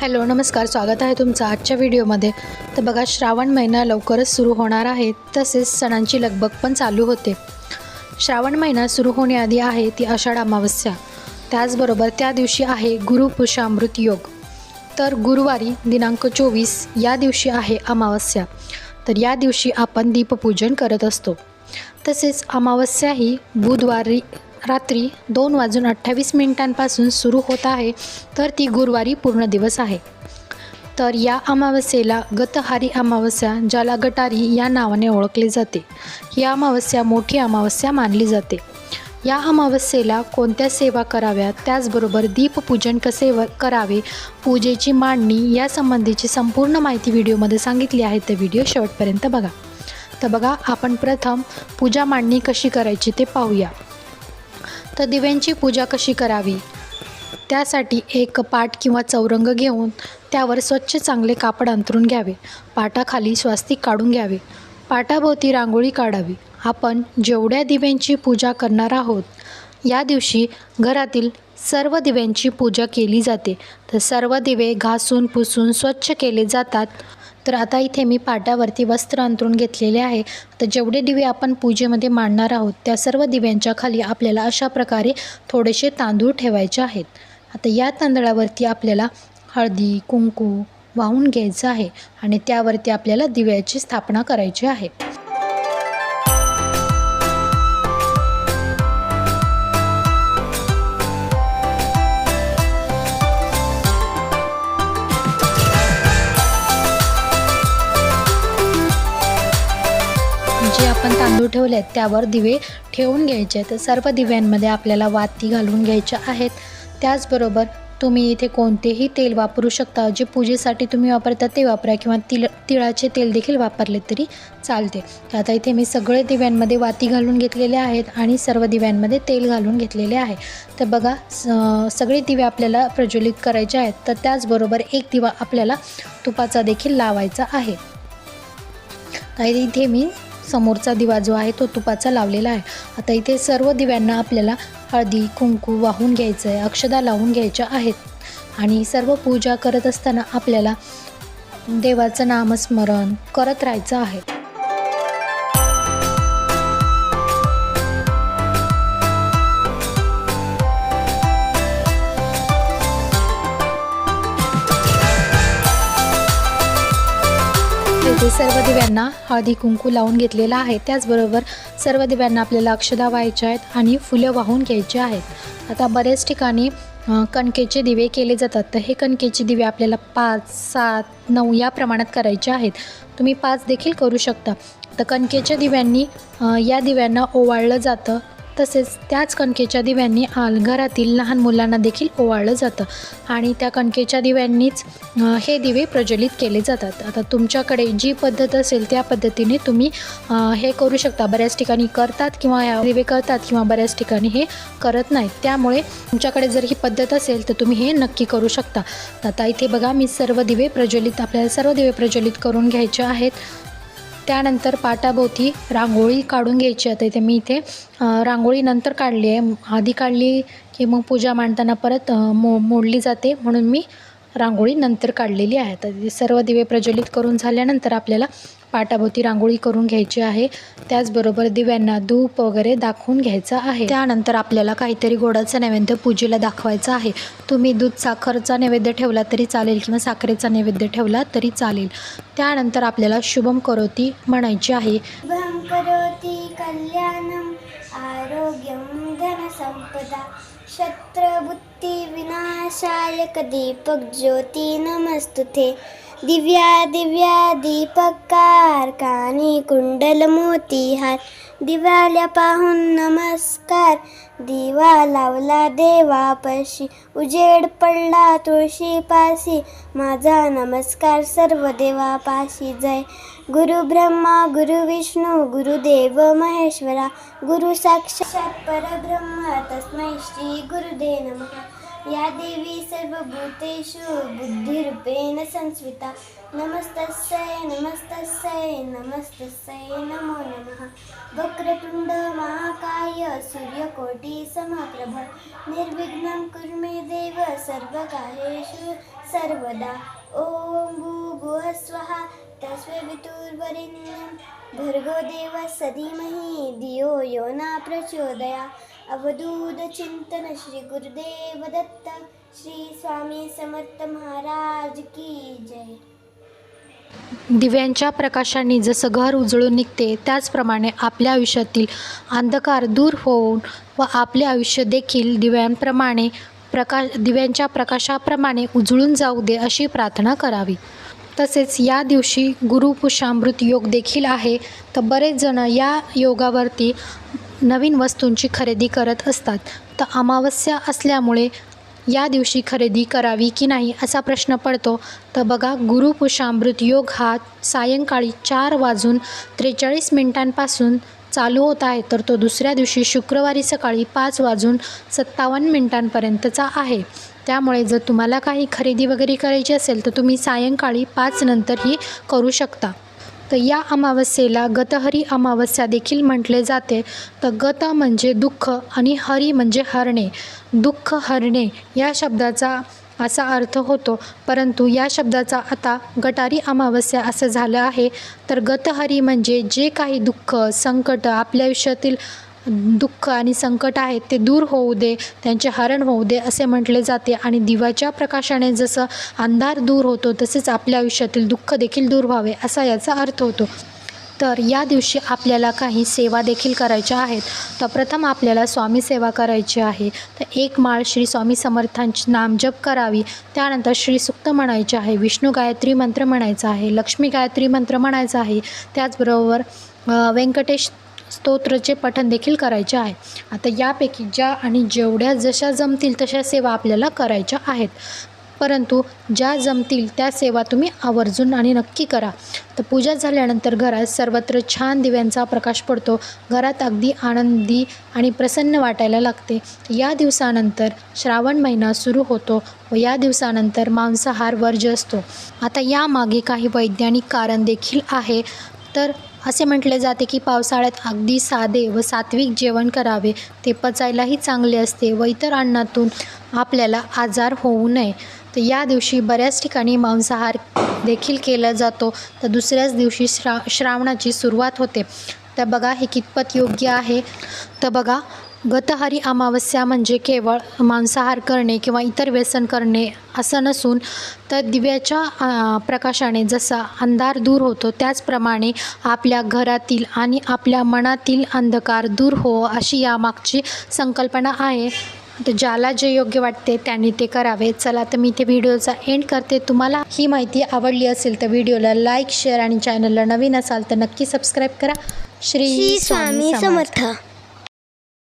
Hello नमस्कार. स्वागत आहे तुमचं आजच्या व्हिडिओमध्ये. तर बघा श्रावण महिना लवकरच सुरू होणार आहे. तसेच सणांची लगबग पण चालू होते. श्रावण महिना सुरू होण्याआधी आहे ती आषाढ अमावस्या. त्याचबरोबर त्या दिवशी आहे गुरुपुषामृत योग. तर गुरुवारी दिनांक चोवीस या दिवशी आहे अमावस्या. तर या दिवशी आपण दीपपूजन करत असतो. तसेच अमावस्या ही बुधवारी रात्री दोन वाजून अठ्ठावीस मिनिटांपासून सुरू होत आहे तर ती गुरुवारी पूर्ण दिवस आहे. तर या अमावस्येला गतहारी अमावस्या ज्याला गटारी या नावाने ओळखले जाते. ही अमावस्या मोठी अमावस्या मानली जाते. या अमावस्येला कोणत्या सेवा कराव्यात? त्याचबरोबर दीपपूजन कसे व करावे? पूजेची मांडणी यासंबंधीची संपूर्ण माहिती व्हिडिओमध्ये सांगितली आहे तर व्हिडिओ शेवटपर्यंत बघा. तर बघा आपण प्रथम पूजा मांडणी कशी करायची ते पाहूया. तर दिव्यांची पूजा कशी करावी? त्यासाठी एक पाट किंवा चौरंग घेऊन त्यावर स्वच्छ चांगले कापड अंतरून घ्यावे. पाटाखाली स्वास्तिक काढून घ्यावे. पाटाभोवती रांगोळी काढावी. आपण जेवढ्या दिव्यांची पूजा करणार आहोत या दिवशी घरातील सर्व दिव्यांची पूजा केली जाते. तर सर्व दिवे घासून पुसून स्वच्छ केले जातात. तर आता इथे मी पाटावरती वस्त्र अंतरून घेतलेले आहे. तर जेवढे दिवे आपण पूजेमध्ये मांडणार आहोत त्या सर्व दिव्यांच्या खाली आपल्याला अशा प्रकारे थोडेसे तांदूळ ठेवायचे आहेत. आता या तांदळावरती आपल्याला हळदी कुंकू वाहून घ्यायचं आहे आणि त्यावरती आपल्याला दिव्याची स्थापना करायची आहे. आपण तांदूळ ठेवले आहेत त्यावर दिवे ठेवून घ्यायचे. तर सर्व दिव्यांमध्ये आपल्याला वाती घालून घ्यायच्या आहेत. त्याचबरोबर तुम्ही इथे कोणतेही तेल वापरू शकता. जे पूजेसाठी तुम्ही वापरता ते वापरा किंवा तिळ तिळाचे तेल देखील वापरले तरी चालते. आता इथे मी सगळे दिव्यांमध्ये वाती घालून घेतलेले आहेत आणि सर्व दिव्यांमध्ये तेल घालून घेतलेले आहे. तर बघा स सगळे दिवे आपल्याला प्रज्वलित करायचे आहेत. तर त्याचबरोबर एक दिवा आपल्याला तुपाचा देखील लावायचा आहे. तर इथे मी समोरचा दिवा जो आहे तो तुपाचा लावलेला आहे. आता इथे सर्व दिव्यांना आपल्याला हळदी कुंकू वाहून घ्यायचं आहे अक्षदा लावून घ्यायच्या आहेत. आणि सर्व पूजा करत असताना आपल्याला देवाचं नामस्मरण करत राहायचं आहे. येथे सर्व दिव्यांना हळदी कुंकू लावून घेतलेला आहे. त्याचबरोबर सर्व दिव्यांना आपल्याला अक्षदा व्हायच्या आहेत आणि फुलं वाहून घ्यायची आहेत. आता बऱ्याच ठिकाणी कणकेचे दिवे केले जातात. तर हे कणकेचे दिवे आपल्याला पाच सात नऊ या प्रमाणात करायचे आहेत. तुम्ही पाच देखील करू शकता. तर कणकेच्या दिव्यांनी या दिव्यांना ओवाळलं जातं. तसेच त्याच कणकेच्या दिव्यांनी आल घरातील लहान मुलांना देखील ओवाळलं जातं. आणि त्या कणकेच्या दिव्यांनीच हे दिवे प्रज्वलित केले जातात. आता तुमच्याकडे जी पद्धत असेल त्या पद्धतीने तुम्ही हे करू शकता. बऱ्याच ठिकाणी करतात किंवा या दिवे करतात किंवा बऱ्याच ठिकाणी हे करत नाहीत. त्यामुळे तुमच्याकडे जर ही पद्धत असेल तर तुम्ही हे नक्की करू शकता. आता इथे बघा मी सर्व दिवे प्रज्वलित आपल्याला सर्व दिवे प्रज्वलित करून घ्यायचे आहेत. त्यानंतर पाटाभोवती रांगोळी काढून घ्यायची. आता इथे मी इथे रांगोळी नंतर काढली आहे. आधी काढली की मग पूजा मांडताना परत मो मोडली जाते. म्हणून मी रांगोळी नंतर काढलेली आहे. तर सर्व दिवे प्रज्वलित करून झाल्यानंतर आपल्याला पाटाभोवती रांगोळी करून घ्यायची आहे. त्याचबरोबर दिव्यांना धूप वगैरे दाखवून घ्यायचा आहे. त्यानंतर आपल्याला काहीतरी गोडाचा नैवेद्य पूजेला दाखवायचा आहे. तुम्ही दूध साखरचा नैवेद्य ठेवला तरी चालेल किंवा साखरेचा नैवेद्य ठेवला तरी चालेल. त्यानंतर आपल्याला शुभम करोती म्हणायची आहे. कल्याणम् आरोग्यं ज्योती विनाशाय कदीपज्योति नमस्तु नमस्तुते. दिव्या दिव्या दीपकार कानी कुंडल मोतीहार दिव्याला पाहून नमस्कार. दिवा लावला देवापाशी. उजेड पडला तुळशी पाशी माझा नमस्कार सर्व देवापाशी. जय. गुरु ब्रह्मा गुरु विष्णू गुरुदेव महेश्वरा. गुरु साक्षात परब्रह्म. तस्मै श्री गुरुदे नमः. या देवी सर्वभूतेषु बुद्धिरूपेण संस्थिता नमस्तस्यै नमस्तस्यै नमस्तस्यै नमो नमः। वक्रतुण्ड महाकाय सूर्यकोटिसमप्रभ निर्विघ्नं कुरु मे देव सर्वकार्येषु सर्वदा। ॐ भूर्भुवः स्वः तस्वितुर्वरेण्यं भर्गो देवः धीमहि धियो यो न प्रचोदया। अवधूत चिंतन श्री गुरुदेव दत्त श्री स्वामी समर्थ महाराज की जय. दिव्यांच्या प्रकाशाने जसं घर उजळून निघते त्याचप्रमाणे आपल्या आयुष्यातील अंधकार दूर होऊन व आपले आयुष्य देखील दिव्यांप्रमाणे प्रकाश दिव्यांच्या प्रकाशाप्रमाणे उजळून जाऊ दे अशी प्रार्थना करावी. तसेच या दिवशी गुरुपुषामृत योग देखील आहे. तर बरेच जण या योगावरती नवीन वस्तूंची खरेदी करत असतात. तर अमावस्या असल्यामुळे या दिवशी खरेदी करावी की नाही असा प्रश्न पडतो. तर बघा गुरुपुषामृत योग हा सायंकाळी चार वाजून त्रेचाळीस मिनिटांपासून चालू होत आहे. तर तो दुसऱ्या दिवशी शुक्रवारी सकाळी पाच वाजून सत्तावन्न मिनिटांपर्यंतचा आहे. त्यामुळे जर तुम्हाला काही खरेदी वगैरे करायची असेल तर तुम्ही सायंकाळी पाचनंतरही करू शकता. तर या अमावस्येला गतहरी अमावस्या देखील म्हटले जाते. तर गत म्हणजे दुःख आणि हरी म्हणजे हरणे. दुःख हरणे या शब्दाचा असा अर्थ होतो. परंतु या शब्दाचा आता गटारी अमावस्या असं झालं आहे. तर गतहरी म्हणजे जे काही दुःख संकट आपल्या आयुष्यातील दुःख आणि संकट आहेत ते दूर होऊ दे त्यांचे हरण होऊ दे असे म्हटले जाते. आणि दिवाच्या प्रकाशाने जसं अंधार दूर होतो तसेच आपल्या आयुष्यातील दुःख देखील दूर व्हावे असा याचा अर्थ होतो. तर या दिवशी आपल्याला काही सेवा देखील करायच्या आहेत. तर प्रथम आपल्याला स्वामी सेवा करायची आहे. तर एक माळ श्री स्वामी समर्थांची नाम जप करावी. त्यानंतर श्री सुक्त म्हणायचे आहे विष्णू गायत्री मंत्र म्हणायचा आहे लक्ष्मी गायत्री मंत्र म्हणायचा आहे. त्याचबरोबर व्यंकटेश स्तोत्रचे पठण देखील करायचे आहे. आता यापैकी ज्या आणि जेवढ्या जशा जमतील तशा सेवा आपल्याला करायच्या आहेत. परंतु ज्या जमतील त्या सेवा तुम्ही आवर्जून आणि नक्की करा. तर पूजा झाल्यानंतर घरात सर्वत्र छान दिव्यांचा प्रकाश पडतो. घरात अगदी आनंदी आणि प्रसन्न वाटायला लागते. या दिवसानंतर श्रावण महिना सुरू होतो व या दिवसानंतर मांसाहार वर्ज्य असतो. आता यामागे काही वैज्ञानिक कारण देखील आहे. तर असे म्हटले जाते की पावसाळ्यात अगदी साधे व सात्विक जेवण करावे. ते पचायलाही चांगले असते व इतर अन्नातून आपल्याला आजार होऊ नये. तर या दिवशी बऱ्याच ठिकाणी मांसाहार देखील केला जातो. तर दुसऱ्याच दिवशी श्रा श्रावणाची सुरुवात होते. तर बघा हे कितपत योग्य आहे. तर बघा गतहारी अमावस्या म्हणजे केवळ मांसाहार करणे किंवा इतर व्यसन करणे असं नसून तर दिव्याच्या प्रकाशाने जसा अंधार दूर होतो त्याचप्रमाणे आपल्या घरातील आणि आपल्या मनातील अंधकार दूर हो अशी यामागची संकल्पना आहे. तर ज्याला जे योग्य वाटते त्यांनी ते करावे. चला तर मी ते व्हिडिओचा एंड करते. तुम्हाला ही माहिती आवडली असेल तर व्हिडिओला लाईक शेअर आणि चॅनलला नवीन असाल तर नक्की सबस्क्राईब करा. श्री स्वामी. समर्थ.